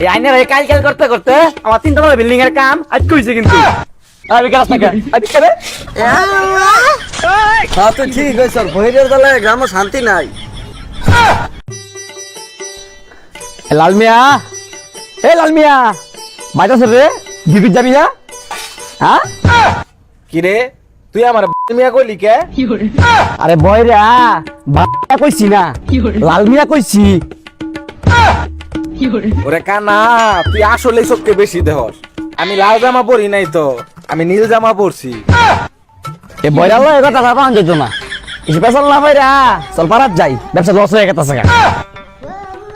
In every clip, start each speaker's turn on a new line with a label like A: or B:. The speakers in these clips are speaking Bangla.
A: এই আইনের এই কাল কাল করতে করতে আমার তিনটা তলা বিল্ডিং এর কাম আজ কইছে কিন্তু। আমি কাজ না আজ করে
B: হ্যাঁ তো ঠিক হয়েছে ভৈরের বেলায় গ্রামে শান্তি নাই।
A: লাল মিয়া এ লাল মিয়া মাইতাছ রে বিবির যাবি না? হ্যাঁ?
B: কিরে তুই আমার মিয়া কইলি কে?
A: আরে বয় রে ভাইয়া কইছি না। লাল মিয়া কইছি।
B: ওরে কানা তুই আসলে সবকে বেশি দেহস। আমি লাল জামা পরি নাই তো আমি নীল জামা পরছি।
A: এ বয়রা লয় কথা ভাবা যেত না। ইস পেছাল না ভাইরা চল পারাত যাই ব্যবসা লস হয়ে গেছে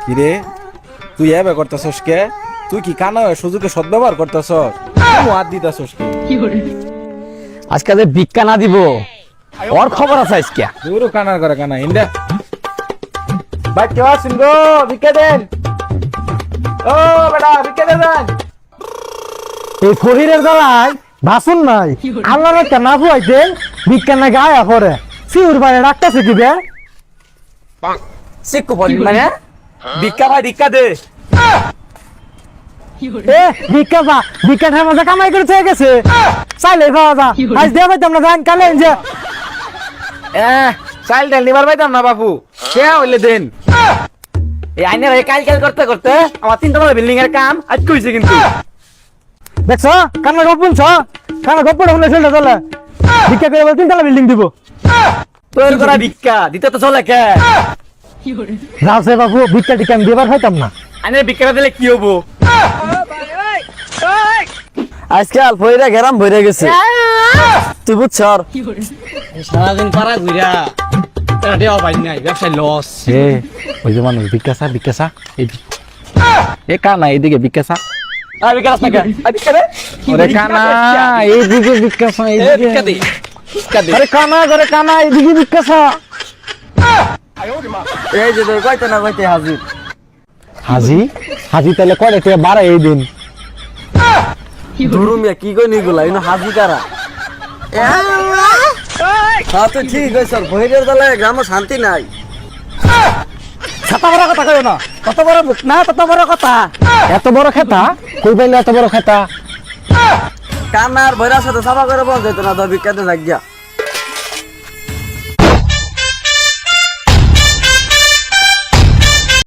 B: কিরে তুই এবে করতেছস কে? তুই কি কানা হয়ে সুযোগে সদ্ব্যবহার করতেছস? হাত দিতেছস কি?
A: আজকে যে ভিক্ষা না দিব ওর খবর আছে আজকে।
B: দূর কানার করে কানা ইন্দা। ভাই কেউ আসুন গো? ভিক্ষা দেন। ও বেটা ভিক্ষা দেন
C: এই ফরিরের গলায় ভাসুন নাই। আল্লাহ একটা না ফুয়াইতে বিজ্ঞান না গায়া পরে। সিউর বারে ডাকতেছে কি বে?
A: শিক্ষু পড়ি মানে? ভিক্ষা ভাই ভিক্ষা দে।
C: এ বিজ্ঞান যা বিজ্ঞান হ্যাঁ মজা কামাই করে থেকে গেছে। চাইলে পাওয়া যা। আজ দিয়ে পাইতাম না জান কালে যে।
B: এ চাইল ডাল নিবার পাইতাম না বাপু। কে হইলে দেন।
A: এই আইনের এই কাল কাল করতে করতে আমার তিনটা তলা বিল্ডিং এর কাম আজ কইছে কিন্তু।
C: দেখছ? কান্না গপ শুনছ কান্না গপ পড়ে শুনে চলে চলে। ভিক্ষা করে বলে তিনতলা বিল্ডিং দিব।
A: তোর করা ভিক্ষা দিতে তো চলে কে?
C: যাও সে বাবু ভিক্ষা টিকা আমি দিবার পাইতাম না।
A: আইনের ভিক্ষা দিলে কি হব?
B: আজকাল ভইরা গেরাম ভইরা গেছে। তুই বুঝছ
A: সারাদিন পারা ঘুরা। দেওয়া পাই নাই ব্যবসায় লস
C: এ ওই যে মানুষ
A: এ কানা এদিকে ভিক্ষা আর
B: কানা
C: এইদিকে আরে কানা কানা এইদিকে
B: এই যে তোর কইতে না কইতে হাজির?
C: হাজি? হাজি তাহলে কয় থেকে বাড়া এই দিন?
B: দুরু মিয়া কি কই নিগুলা ইনো হাজি কারা? হ্যাঁ তো ঠিক হয়েছে বহিরের বেলায় গ্রামে শান্তি নাই।
C: ছাতা বড় কথা কই না কত বড় মুখ? না কত বড় কথা। এত বড় খেতা? কই পাইলে এত বড় খেতা?
B: কানার ভৈরার সাথে সাফা করে বল যেত না তো ভিক্ষাতে যাক গিয়া